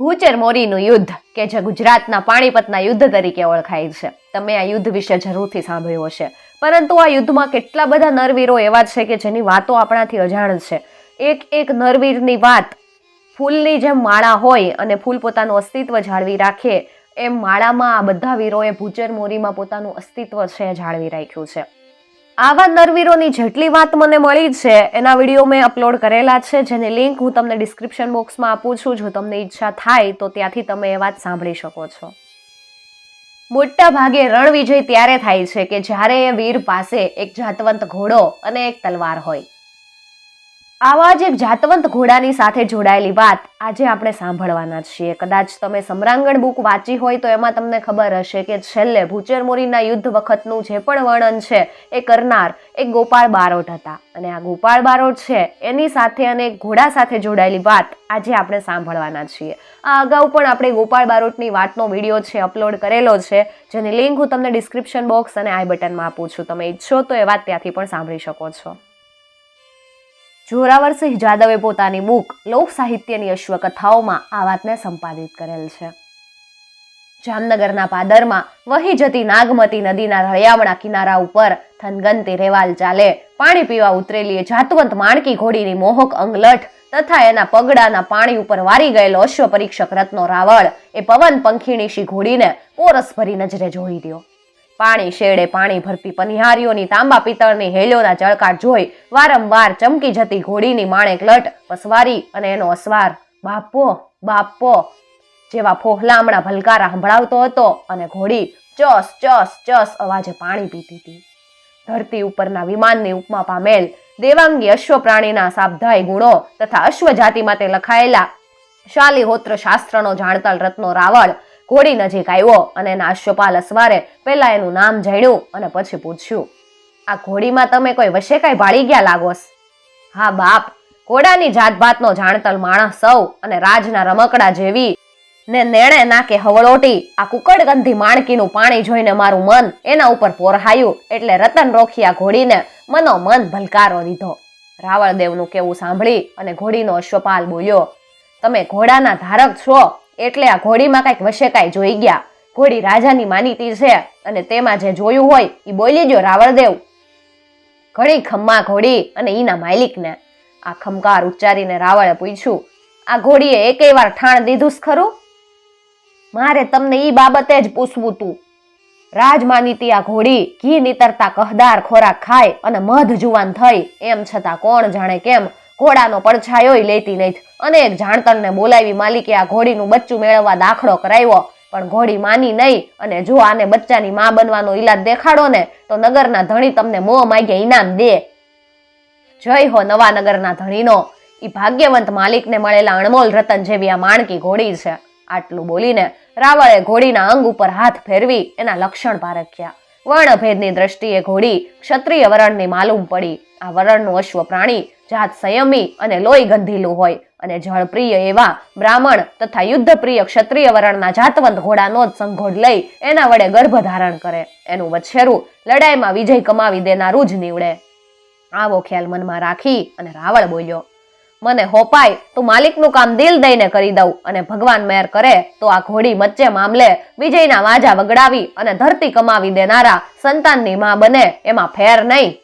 ભૂચર મોરીનું યુદ્ધ, કે જે ગુજરાતના પાણીપતના યુદ્ધ તરીકે ઓળખાય છે. તમે આ યુદ્ધ વિશે જરૂરથી સાંભળ્યું હશે. પરંતુ આ યુદ્ધમાં કેટલા બધા નરવીરો એવા છે કે જેની વાતો આપણાથી અજાણ છે. એક એક નરવીરની વાત ફૂલની જેમ માળા હોય અને ફૂલ પોતાનું અસ્તિત્વ જાળવી રાખે, એમ માળામાં આ બધા વીરોએ ભૂચર મોરીમાં પોતાનું અસ્તિત્વ છે, જાળવી રાખ્યું છે. આવા નરવીરોની જેટલી વાત મને મળી છે, એના વીડિયો મેં અપલોડ કરેલા છે, જેની લિંક હું તમને ડિસ્ક્રિપ્શન બોક્સમાં આપું છું. જો તમને ઈચ્છા થાય, તો ત્યાંથી તમે એ વાત સાંભળી શકો છો. મોટા ભાગે રણવિજય ત્યારે થાય છે કે જ્યારે એ વીર પાસે એક જાતવંત ઘોડો અને એક તલવાર હોય. આવા જ એક જાતવંત ઘોડાની સાથે જોડાયેલી વાત આજે આપણે સાંભળવાના છીએ. કદાચ તમે સમ્રાંગણ બુક વાંચી હોય તો એમાં તમને ખબર હશે કે છેલ્લે ભૂચરમોરીના યુદ્ધ વખતનું જે પણ વર્ણન છે એ કરનાર એક ગોપાળ બારોટ હતા. અને આ ગોપાળ બારોટ છે, એની સાથે અને ઘોડા સાથે જોડાયેલી વાત આજે આપણે સાંભળવાના છીએ. આ અગાઉ પણ આપણે ગોપાળ બારોટની વાતનો વીડિયો છે, અપલોડ કરેલો છે, જેની લિંક હું તમને ડિસ્ક્રિપ્શન બોક્સ અને આઈ બટનમાં આપું છું. તમે ઈચ્છો તો એ વાત ત્યાંથી પણ સાંભળી શકો છો. જોરાવરસિંહ જાદવે પોતાની બુક લોક સાહિત્યની અશ્વકથાઓમાં આ વાતને સંપાદિત કરેલ છે. જામનગરના પાદરમાં વહી જતી નાગમતી નદીના રળિયામણા કિનારા ઉપર થનગનતી રેવાલ ચાલે, પાણી પીવા ઉતરેલી જાતવંત માણકી ઘોડીની મોહક અંગલઠ તથા એના પગડાના પાણી ઉપર વારી ગયેલો અશ્વ પરીક્ષક રત્નો રાવળ એ પવન પંખીણીશી ઘોડીને પોરસ ભરી નજરે જોઈ દ્યો પાણી શેડે પાણી ભરતી પનિહારીઓની તાંબા પિત્તળની હેલોના ચળકાટ જોઈ વારંવાર ચમકી જતી ઘોડીની માણેક લટ, પસવારી અને એનો અસવાર, બાપો બાપો, જેવા ફોહલામણા ભલકારા સંભળાવતો હતો અને ઘોડી ચસ ચસ ચસ અવાજે પાણી પીતી હતી. ધરતી ઉપરના વિમાનની ઉપમા પામેલ દેવાંગી અશ્વ પ્રાણીના સાબધાય ગુણો તથા અશ્વ જાતિ માટે લખાયેલા શાલિહોત્ર શાસ્ત્રનો જાણતલ રત્નો રાવળ ઘોડી નજીક આવ્યો અને નાશ્યપાલ અસવારે પહેલા એનું નામ જાણ્યું અને પછી પૂછ્યું, આ ઘોડીમાં તમે કોઈ વશે કાંઈ ભાળી ગયા લાગોસ? હા, બાપ, ઘોડાની જાતભાતનો જાણતલ માણસ સૌ અને રાજના રમકડા જેવી. ને નેણે નાકે હવળોટી, આ કુકડગંધી માણકીનું પાણી જોઈને મારું મન એના ઉપર પોરહાયું એટલે રતન રોખિયા ઘોડીને મનો મન ભલકારો દીધો. રાવળદેવનું કેવું સાંભળી અને ઘોડીનો અશ્વપાલ બોલ્યો, તમે ઘોડાના ધારક છો. એટલે આ ઘોડીમાં કાંઈક વશે કાંઈ જોઈ ગયા. ઘોડી રાજાની માનીતી છે અને તેમાં જે જોયું હોય એ બોલી ગયો રાવળદેવ. ઘણી ખમ્મા ઘોડી અને એના માલિકને. આ ખમકાર ઉચ્ચારીને રાવળે પૂછ્યું, આ ઘોડીએ એકેય વાર ઠાણ દીધું ખરું? મારે તમને એ બાબતે જ પૂછવું તું. રાજમાનીતી આ ઘોડી ઘી નીતરતા કહદાર ખોરાક ખાય અને મધ જુવાન થઈ, એમ છતાં કોણ જાણે કેમ ઘોડાનો પડછાયો લેતી નહીં. અને એક જાણતરને બોલાવી માલિકે આ ઘોડીનું બચ્ચું મેળવવા દાખલો કરાવ્યો. પણ ઘોડી માની નહીં અને જો આને બચ્ચાની માં બનવાનો ઈલાજ દેખાડો ને, તો નગરના ધણી તમને મોં માગે ઇનામ દે. જય હો નવા નગરના ધણીનો. એ ભાગ્યવંત માલિકને મળેલા અણમોલ રતન જેવી આ માણકી ઘોડી છે. આટલું બોલીને રાવળે ઘોડીના અંગ ઉપર હાથ ફેરવી એના લક્ષણ પારખ્યા. વર્ણભેદની દ્રષ્ટિએ ઘોડી ક્ષત્રિય વરણની માલુમ પડી. આ વરણનું અશ્વ પ્રાણી જાત સંયમી અને લોહી ગંધીલું હોય અને જળપ્રિય એવા બ્રાહ્મણ તથા યુદ્ધપ્રિય ક્ષત્રિય વરણના જાતવંત ઘોડાનો જ સંઘોડ લઈ એના વડે ગર્ભ ધારણ કરે. એનું વછેરું લડાઈમાં વિજય કમાવી દેનારું જ નીવડે. આવો ખ્યાલ મનમાં રાખી અને રાવળ બોલ્યો, મને હોપાય, તો માલિકનું કામ દિલ દઈને કરી દઉં અને ભગવાન મેર કરે, તો આ ઘોડી મચ્ચે મામલે વિજયના વાજા વગડાવી અને ધરતી કમાવી દેનારા સંતાનની માં બને, એમાં ફેર નહીં.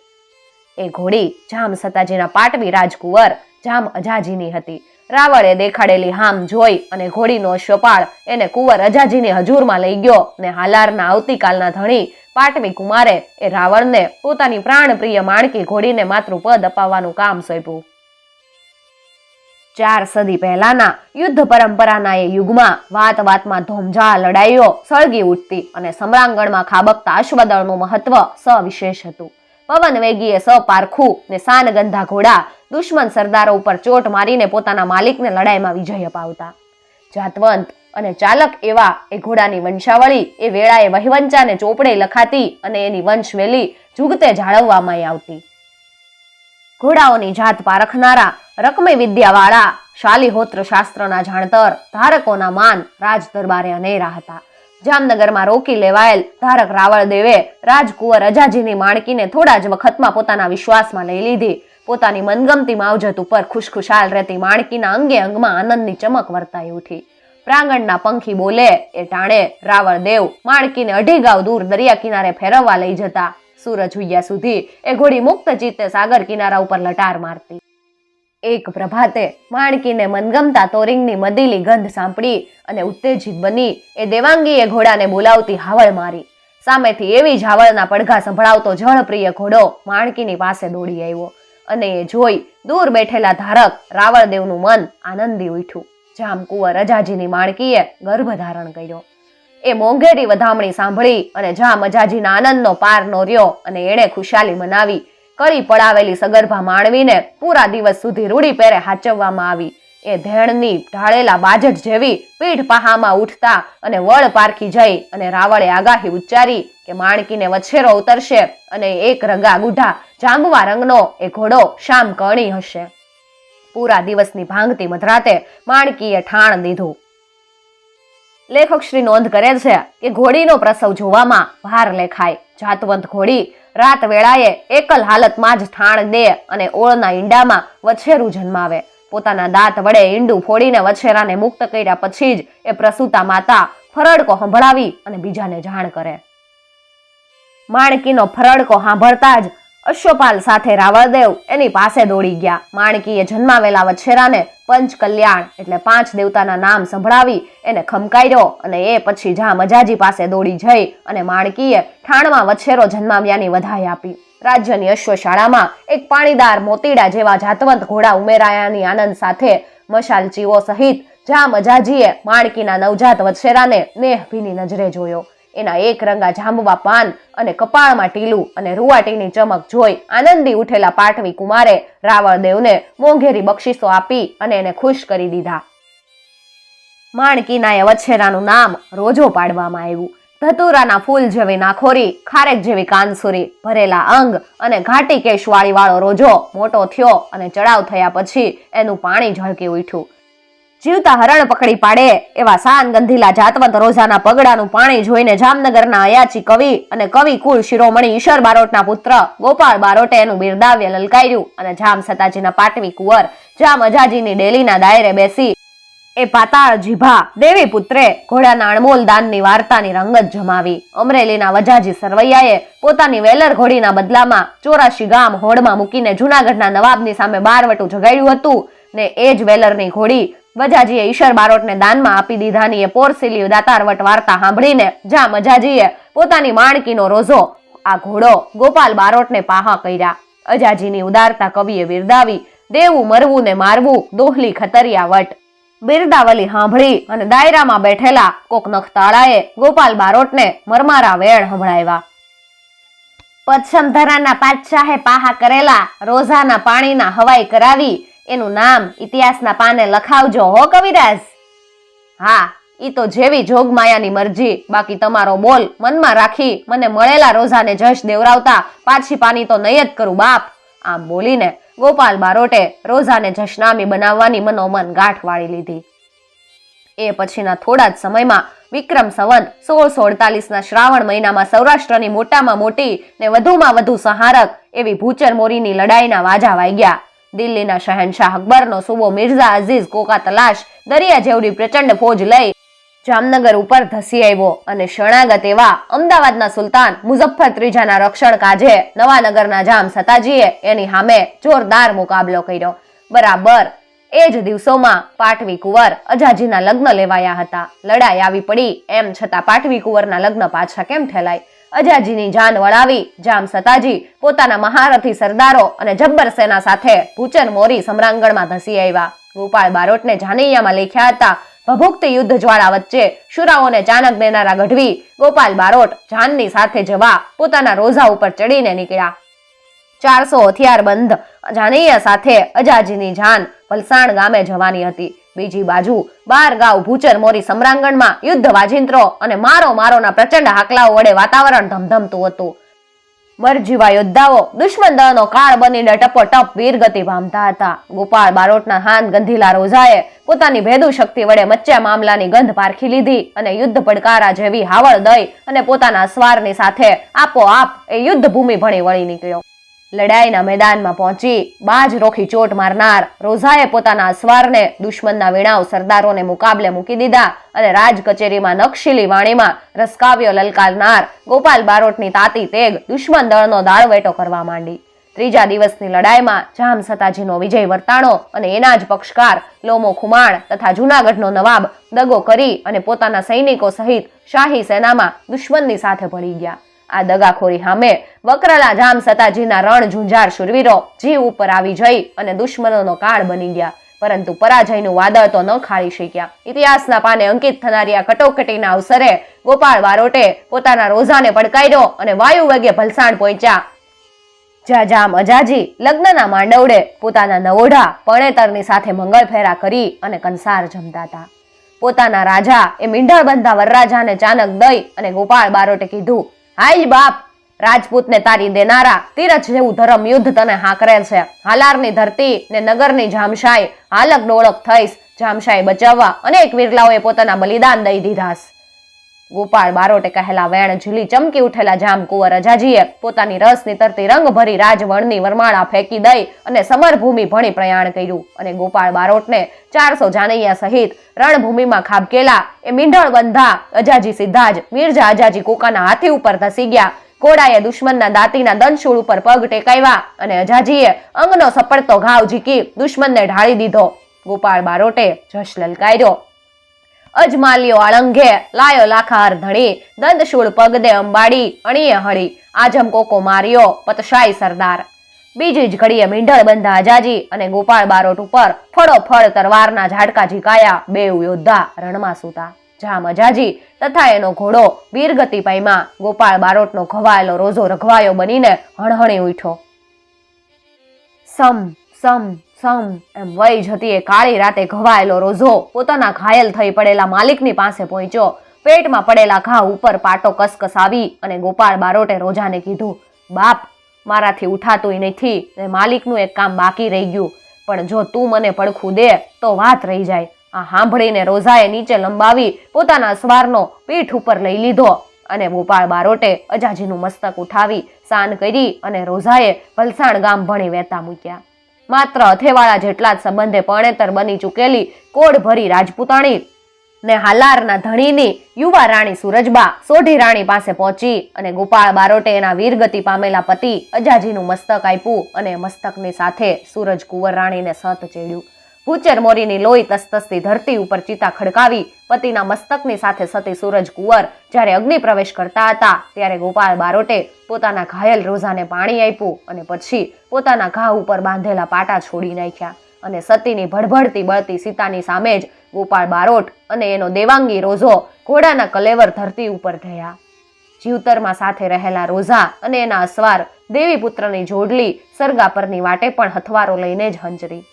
એ ઘોડી જામ સતાજીના પાટવી રાજકુંવર, જામ અજાજીની હતી. રાવળે દેખાડેલી હામ જોઈ અને ઘોડીનો શોપાળ એને કુંવર અજાજીની હજુરમાં લઈ ગયો ને હાલારના આવતીકાલના ધણી પાટવી કુમારે એ રાવણને પોતાની પ્રાણપ્રિય માણકી ઘોડીને માતૃપદ અપાવવાનું કામ સોંપ્યું. ચાર સદી પહેલાના યુદ્ધ પરંપરાના એ યુગમાં વાત વાતમાં ધોમજા લડાઈઓ સળગી ઉઠતી અને સમરાંગણમાં ખાબકતા અશ્વદળનું મહત્વ સવિશેષ હતું. પવન વેગીએ સપારખું ને સાનગંધા ઘોડા દુશ્મન સરદારો ઉપર ચોટ મારીને પોતાના માલિકને લડાઈમાં વિજય અપાવતા. જાતવંત અને ચાલક એવા એ ઘોડાની વંશાવળી એ વેળાએ વહીવંચાને ચોપડે લખાતી અને એની વંશવેલી જુગતે જાળવવામાં આવતી. ઘોડાઓની જાત પારખનારા, રકમે વિદ્યાવાળા શાલિહોત્ર શાસ્ત્રના જાણતર, ધારકોના માન, રાજ દરબારે અનેરા હતા. જામનગરમાં રોકી લેવાયેલ ધારક રાવળ દેવે રાજકુંવર અજાજીની માણકીને થોડા જ વખતમાં પોતાના વિશ્વાસમાં લઈ લીધી. પોતાની મનગમતી માવજત ઉપર ખુશખુશાલ રહેતી માણકીના અંગે અંગમાં આનંદની ચમક વર્તાઈ ઉઠી. પ્રાંગણના પંખી બોલે, એ ટાણે, રાવળદેવ, માણકીને અઢી ગાવ દૂર દરિયા કિનારે ફેરવવા લઈ જતા. સૂરજ હુયા સુધી એ ઘોડી મુક્ત ચિત્તે સાગર કિનારા ઉપર લટાર મારતી. એક પ્રભાતે માણકીને મનગમતા તોરિંગની મદીલી ગંધ સાંપડી અને ઉત્તેજિત બની એ દેવાંગીએ ઘોડાને બોલાવતી હાવળ મારી. સામેથી એવી જ હાવળના પડઘા સંભળાવતો જળપ્રિય ઘોડો માણકીની પાસે દોડી આવ્યો અને એ જોઈ દૂર બેઠેલા ધારક રાવળદેવનું મન આનંદી ઉઠ્યું. જામકુંવર અજાજીની માણકીએ ગર્ભ ધારણ કર્યો. એ મોંઘેરી વધામણી સાંભળી અને જામ અજાજીના આનંદનો પાર નોર્યો અને એણે ખુશાલી મનાવી કરી પડાવેલી સગર્ભા માણવીને પૂરા દિવસ સુધી રૂડી પેરે હાચવવામાં આવી. એ ધેણની ઢાળેલા બાજટ જેવી પીઠ પહામાં ઉઠતા અને વળ પારખી જઈ અને રાવળે આગાહી ઉચ્ચારી કે માણકીને વછેરો ઉતરશે અને એક રંગા ગુઢા જાંબવા રંગનો એ ઘોડો શામ કરણી હશે. પૂરા દિવસની ભાંગતી મધરાતે માણકીએ ઠાણ દીધું. લેખક શ્રી નોંધ કરે છે કે ઘોડીનો પ્રસવ જોવામાં ભાર લેખાય. જાતવંત ઘોડી રાત વેળાએ એકલ હાલતમાં જ ઠાણ દે અને ઓળના ઈંડામાં વછેરું જન્માવે. પોતાના દાંત વડે ઈંડું ફોડીને વછેરાને મુક્ત કર્યા પછી જ એ પ્રસૂતા માતા ફરડકો સંભળાવી અને બીજાને જાણ કરે. માણકીનો ફરડકો સાંભળતા જ અશ્વપાલ સાથે રાવળદેવ એની પાસે દોડી ગયા. માણકીએ જન્માવેલા વછેરાને પંચ કલ્યાણ એટલે પાંચ દેવતાના નામ સંભળાવી એને ખમકાર્યો અને એ પછી જા મજાજી પાસે દોડી જઈ અને માણકીએ ઠાણમાં વછેરો જન્માવ્યાની વધાઈ આપી. રાજ્યની અશ્વશાળામાં એક પાણીદાર મોતીડા જેવા જાતવંત ઘોડા ઉમેરાયાની આનંદ સાથે મશાલ ચીવો સહિત જા મજાજીએ માણકીના નવજાત વછેરાને નેહ ભીની નજરે જોયો. એના એક રંગા જાંબવા પાન અને કપાળમાં ટીલું અને રૂવાટીની ચમક જોઈ આનંદી ઉઠેલા પાટવી કુમારે રાવણદેવને મોંઘેરી બક્ષિસો આપી અને એને ખુશ કરી દીધા. માણકીના એ વછેરાનું નામ રોજો પાડવામાં આવ્યું. ધતુરાના ફૂલ જેવી નાખોરી, ખારેક જેવી કાનસુરી, ભરેલા અંગ અને ઘાટી કેશવાળી વાળો રોજો મોટો થયો અને ચડાવ થયા પછી એનું પાણી ઝળકી ઉઠ્યું. જીવતા હરણ પકડી પાડે એવા સાન ગંધીલા જાતવંત રોઝાના પગડાનું પાણી જોઈને જામનગરના અયાચી કવિ અને કવિ કુળ શિરોમણી ઈશ્વર બારોટના પુત્ર ગોપાળ બારોટે એનું બિરદાવ્ય લલકાર્યું અને જામ સતાજીના પાટવી કુંવર, જામ અજાજીની ડેલીના દાયરે બેસી. એ પાતાળ જીભા, દેવી પુત્રે ઘોડાના અણમોલ દાનની વાર્તાની રંગત જમાવી. અમરેલીના વજાજી સરવૈયાએ પોતાની વેલર ઘોડીના બદલામાં ચોરાશી ગામ હોડમાં મૂકીને જૂનાગઢના નવાબની સામે બારવટું જગાડ્યું હતું ને એ જ વેલરની ઘોડી વજાજીએ ઈશ્વર બારોટને દાનમાં આપી દીધાની એ પોરસીલી દાતારવટ વાર્તા સાંભળીને જા મજાજીએ પોતાની માણકીનો રોઝો, આ ઘોડો ગોપાલ બારોટને પાહા કર્યા. અજાજીની ઉદારતા કવિએ બિરદાવી, દેવું, મરવું ને મારવું દોહલી ખતરિયા વટ. બિરદાવલી સાંભળી અને દાયરામાં બેઠેલા કોક નખતાળાએ ગોપાલ બારોટને મરમારા વેણ સંભળાવ્યા. પચ્છમધરાના પાતશાહે પાહા કરેલા રોઝાના પાણીના હવાઈ કરાવી એનું નામ ઇતિહાસના પાને લખાવજો હો કવિરાજ. હા, ઈ તો જેવી જોગમાયાની મરજી. બાકી તમારો બોલ મનમાં રાખી મને મળેલા રોઝાને જશ દેવરાવતા પાછી પાની તો નહીં જ કરું, બાપ. આમ બોલીને ગોપાલ બારોટે રોઝાને જશનામી બનાવવાની મનોમન ગાંઠ વાળી લીધી. એ પછીના થોડા જ સમયમાં વિક્રમ સંવંત સોળસો અડતાલીસના શ્રાવણ મહિનામાં સૌરાષ્ટ્રની મોટામાં મોટી ને વધુમાં વધુ સહારક એવી ભૂચર મોરીની લડાઈના વાજા વાગ્યા. દિલ્હીના શહેનશાહ અકબરનો સુબો મિર્ઝા અઝીઝ કોકા તલાશ દરિયા જેવડી પ્રચંડ ફોજ લઈ જામનગર ઉપર ધસી આવ્યો અને શરણાગત એવા અમદાવાદના સુલતાન મુઝફ્ફર ત્રીજાના રક્ષણ કાજે નવાનગરના જામ સતાજીએ એની સામે જોરદાર મુકાબલો કર્યો. બરાબર એ જ દિવસોમાં પાટવી કુંવર અજાજીના લગ્ન લેવાયા હતા. લડાઈ આવી પડી એમ છતાં પાટવી કુંવરના લગ્ન પાછા કેમ ઠેલાય? અજાજીની જાન વળાવી જામ સતાજી પોતાના મહારથી સરદારો અને જબ્બર સેના સાથે ભૂચર મોરી સમ્રાંગણમાં ધસી આવ્યા. ગોપાળ બારોટને જાનૈયામાં લખ્યા હતા, ભભુક્ત યુદ્ધ જ્વાળા વચ્ચે શુરાઓને ચાનક દેનારા ગઢવી ગોપાલ બારોટ જાનની સાથે જવા પોતાના રોઝા ઉપર ચડીને નીકળ્યા. ચારસો હથિયાર બંધ જાનૈયા સાથે અજાજીની જાન વલસાણ ગામે જવાની હતી. બીજી બાજુ બાર ગાવ ભૂચર, મોરી સમ્રાંગણમાં યુદ્ધ વાજિંત્રો અને મારો મારોના પ્રચંડ હાકલાઓ વડે વાતાવરણ ધમધમતું હતું. મરજીવા યોદ્ધાઓ દુશ્મન દળનો કાળ બનીને ટપોટપ વીરગતિ પામતા હતા. ગોપાળ બારોટના હાન ગંધીલા રોઝાએ પોતાની ભેદુ શક્તિ વડે મચ્યા મામલાની ગંધ પારખી લીધી અને યુદ્ધ પડકારા જેવી હાવળ દઈ અને પોતાના સ્વારની સાથે આપોઆપ એ યુદ્ધ ભૂમિ ભણી વળી નીકળ્યો. લડાઈના મેદાનમાં પહોંચી બાજ રોખી ચોટ મારનાર રોઝાએ પોતાના અસવારને, દુશ્મનના વીણાઓ સરદારોને મુકાબલે મૂકી દીધા અને રાજ કચેરીમાં નકશીલી વાણીમાં રસકાવ્યો લલકારનાર ગોપાલ બારોટની તાતી તેગ દુશ્મન દળનો દાળવેટો કરવા માંડી. ત્રીજા દિવસની લડાઈમાં જામ સતાજીનો વિજય વર્તાણો અને એના જ પક્ષકાર લોમો ખુમાણ તથા જૂનાગઢનો નવાબ દગો કરી અને પોતાના સૈનિકો સહિત શાહી સેનામાં દુશ્મનની સાથે ભળી ગયા. આ દગાખોરી સામે વકરલા જામ સતાજીના રણ ઝુંઝાર શુરવીરો જીવ ઉપર આવી જઈ અને દુશ્મનોનો કાળ બની ગયા. પરંતુ પરાજયનું વાદળ તો ન ખાળી શક્યા ઇતિહાસના પાને અંકિત થનારી આ કટોકટીના અવસરે ગોપાળ બારોટે પોતાના રોઝાને પડકાર્યો અને વાયુ વેગે ભલસાણ પહોંચ્યા. જાજામ જામ અજાજી લગ્નના માંડવડે પોતાના નવોઢા પણેતરની સાથે મંગળ ફેરા કરી અને કંસાર જમતા હતા. પોતાના રાજા એ મીંઢળ બંધા વરરાજાને ચાનક દઈ અને ગોપાળ બારોટે કીધું હાય બાપ, રાજપૂતને તારી દેનારા તીરથ જેવું ધર્મ યુદ્ધ તને હાકરેલ છે. હાલારની ધરતી ને નગરની જામશાઈ, હાલક ડોળક થઈશ. જામશાઈ બચાવવા અનેક વીરલાઓએ પોતાના બલિદાન દઈ દીધાસ ગોપાળ બારોટે કહેલા, વેણ ઝીલી ચમકી ઉઠેલા જામ કુંવર અજાજીએ પોતાની રસ નીતરતી રંગભરી રાજવણની વરમાળા ફેંકી દઈ અને સમરભૂમિ ભણી પ્રયાણ કર્યું. અને ગોપાળ બારોટને ચારસો જાનૈયા સહિત રણભૂમિમાં ખાબકેલા એ મીંઢળ બંધા અજાજી સીધા જ મિર્જા અજાજી કોકાના હાથી ઉપર ધસી ગયા. ઘોડાએ દુશ્મનના દાંતીના દંશૂળ ઉપર પગ ટેકાવ્યા અને અજાજીએ અંગનો સપડતો ઘાવ ઝીકી દુશ્મનને ઢાળી દીધો. ગોપાળ બારોટે જશ લલકાર્યો. અજમાલ્યો અળંઘે લાયો લાખાર ધણી દંદશૂળ પગદે અંબાડી, અણીએ હળી, આજમ કોકો માર્યો, પતશાઈ સરદાર. બીજી જ ઘડીએ મીંઢળ બંધા આજાજી અને ગોપાળ બારોટ ઉપર ફળો ફળ તરવારના ઝાડકા ઝીકાયા બેઉ યોદ્ધા રણમાં સૂતા. જામ અજાજી તથા એનો ઘોડો વીરગતિ પાઈમાં ગોપાળ બારોટનો ઘવાયેલો રોજો રઘવાયો બનીને હણહણી ઉઠ્યો. સમ સમ સમ એમ વય જતી એ કાળી રાતે ઘવાયેલો રોઝો. પોતાના ઘાયલ થઈ પડેલા માલિકની પાસે પહોંચ્યો. પેટમાં પડેલા ઘા ઉપર પાટો કસકસ આવી અને ગોપાળ બારોટે રોજાને કીધું, બાપ, મારાથી ઉઠાતુંય નથી ને માલિકનું એક કામ બાકી રહી ગયું. પણ જો તું મને પડખું દે, તો વાત રહી જાય. આ સાંભળીને રોઝાએ નીચે લંબાવી પોતાના સ્વારનો પીઠ ઉપર લઈ લીધો અને ગોપાળ બારોટે અજાજીનું મસ્તક ઉઠાવી સાન કરી અને રોઝાએ ભલસાણ ગામ ભણી વહેતા મૂક્યા. માત્ર અથેવાળા જેટલા જ સંબંધે પરણેતર બની ચૂકેલી કોડ ભરી રાજપૂતાણી ને હાલારના ધણીની યુવા રાણી સુરજબા સોઢી રાણી પાસે પહોંચી અને ગોપાળ બારોટે એના વીરગતિ પામેલા પતિ અજાજીનું મસ્તક આપ્યું અને મસ્તકની સાથે સૂરજ કુંવર રાણીને સત ચેડ્યું. ભૂચેર મોરીની લોહી તસતસતી ધરતી ઉપર ચિતા ખડકાવી પતિના મસ્તકની સાથે સતી સૂરજ કુંવર જ્યારે અગ્નિ પ્રવેશ કરતા હતા ત્યારે ગોપાલ બારોટે પોતાના ઘાયલ રોઝાને પાણી આપ્યું અને પછી પોતાના ઘા ઉપર બાંધેલા પાટા છોડી નાખ્યા. અને સતીની ભડભડતી બળતી સીતાની સામે જ ગોપાળ બારોટ અને એનો દેવાંગી રોઝો ઘોડાના કલેવર ધરતી ઉપર થયા જીવતરમાં સાથે રહેલા રોઝા અને એના અસવાર દેવીપુત્રની જોડલી સરગા પરની વાટે પણ હથવારો લઈને જ હંજરી.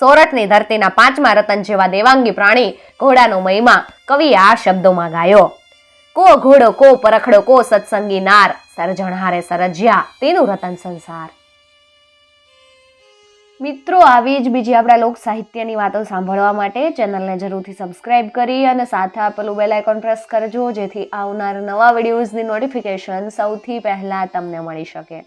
સોરઠની ધરતીના પાંચમા રતન જેવા દેવાંગી પ્રાણી ઘોડાનો મહિમા કવિએ આ શબ્દોમાં ગાયો. કો ઘોડો, કો પરખડો, કો સત્સંગી નાર, સરજણહારે સરજ્યા, તેનું રતન સંસાર. મિત્રો, આવી જ બીજી આપણા લોક સાહિત્યની વાતો સાંભળવા માટે ચેનલને જરૂરથી સબસ્ક્રાઇબ કરી અને સાથે આપેલું બેલ આઇકોન પ્રેસ કરજો, જેથી આવનાર નવા વિડીયોઝની નોટિફિકેશન સૌથી પહેલાં તમને મળી શકે.